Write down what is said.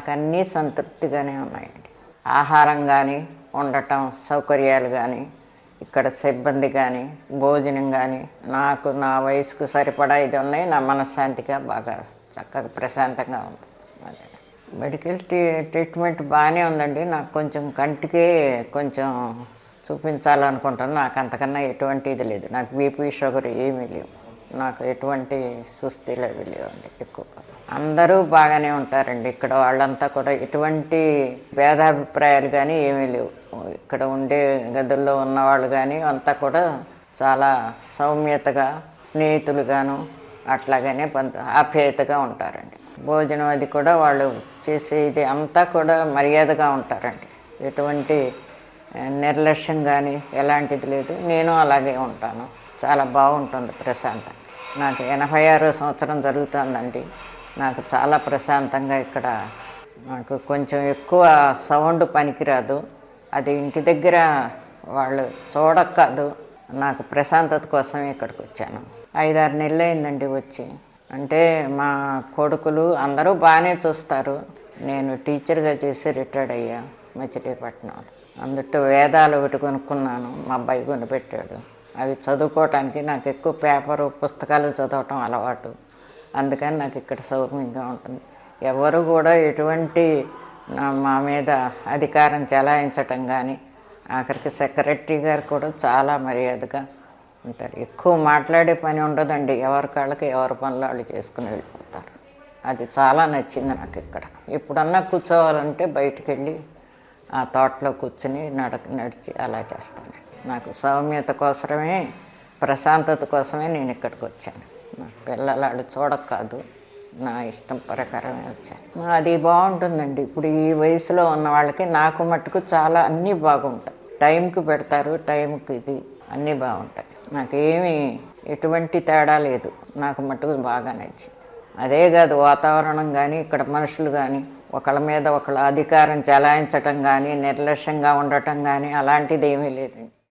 నాకు అన్నీ సంతృప్తిగానే ఉన్నాయండి ఆహారం కానీ ఉండటం సౌకర్యాలు కానీ ఇక్కడ సిబ్బంది కానీ భోజనం కానీ నాకు నా వయసుకు సరిపడా ఇది ఉన్నాయి. నా మనశ్శాంతిగా బాగా చక్కగా ప్రశాంతంగా ఉంది. మెడికల్ ట్రీ ట్రీట్మెంట్ బాగానే ఉందండి. నాకు కొంచెం కంటికే కొంచెం చూపించాలనుకుంటాను. నాకు అంతకన్నా ఎటువంటి ఇది లేదు. నాకు బీపీ షుగర్ ఏమీ లేవు. నాకు ఎటువంటి సుస్థిలు అవి లేవండి ఎక్కువ. అందరూ బాగానే ఉంటారండి. ఇక్కడ వాళ్ళంతా కూడా ఎటువంటి భేదాభిప్రాయాలు కానీ ఏమీ లేవు. ఇక్కడ ఉండే గదుల్లో ఉన్నవాళ్ళు కానీ అంతా కూడా చాలా సౌమ్యతగా స్నేహితులుగాను అట్లాగనే ఆప్యాయతగా ఉంటారండి. భోజనం అది కూడా వాళ్ళు చేసేది అంతా కూడా మర్యాదగా ఉంటారండి. ఎటువంటి నిర్లక్ష్యం కానీ ఎలాంటిది లేదు. నేను అలాగే ఉంటాను. చాలా బాగుంటుంది ప్రశాంతం నాకు ఎనభై ఆరో సంవత్సరం జరుగుతుందండి. నాకు చాలా ప్రశాంతంగా ఇక్కడ నాకు కొంచెం ఎక్కువ సౌండ్ పనికిరాదు. అది ఇంటి దగ్గర వాళ్ళు చూడక్కదు. నాకు ప్రశాంతత కోసం ఇక్కడికి వచ్చాను. ఐదారు నెలలు అయిందండి వచ్చి. అంటే మా కొడుకులు అందరూ బాగానే చూస్తారు. నేను టీచర్గా చేసి రిటైర్డ్ అయ్యా మచిలీపట్నంలో అందుట్లో వేదాలు ఒకటి కొనుక్కున్నాను. మా అబ్బాయి కొనిపెట్టాడు. అవి చదువుకోవటానికి నాకు ఎక్కువ పేపరు పుస్తకాలు చదవటం అలవాటు. అందుకని నాకు ఇక్కడ సౌమ్యంగా ఉంటుంది. ఎవరు కూడా ఎటువంటి నా- మా మీద అధికారం చెలాయించటం కానీ ఆఖరికి సెక్రటరీ గారు కూడా చాలా మర్యాదగా ఉంటారు. ఎక్కువ మాట్లాడే పని ఉండదండి. ఎవరి కాళ్ళకి ఎవరి పనులు వాళ్ళు చేసుకుని వెళ్ళిపోతారు. అది చాలా నచ్చింది నాకు ఇక్కడ. ఎప్పుడన్నా కూర్చోవాలంటే బయటికి వెళ్ళి ఆ తోటలో కూర్చుని నడక నడిచి అలా చేస్తాను. నాకు సౌమ్యత కోసమే ప్రశాంతత కోసమే నేను ఇక్కడికి వచ్చాను. మా పిల్లలు వాళ్ళు చూడకాదు నా ఇష్టం ప్రకారమే వచ్చాను. అది బాగుంటుందండి. ఇప్పుడు ఈ వయసులో ఉన్న వాళ్ళకి నాకు మట్టుకు చాలా అన్నీ బాగుంటాయి. టైంకి పెడతారు టైంకి ఇది అన్నీ బాగుంటాయి. నాకేమి ఎటువంటి తేడా లేదు. నాకు మట్టుకు బాగా నచ్చింది. అదే కాదు వాతావరణం కానీ ఇక్కడ మనుషులు కానీ ఒకళ్ళ మీద ఒకళ్ళ అధికారం చెలాయించటం కానీ నిర్లక్ష్యంగా ఉండటం కానీ అలాంటిది ఏమీ లేదండి.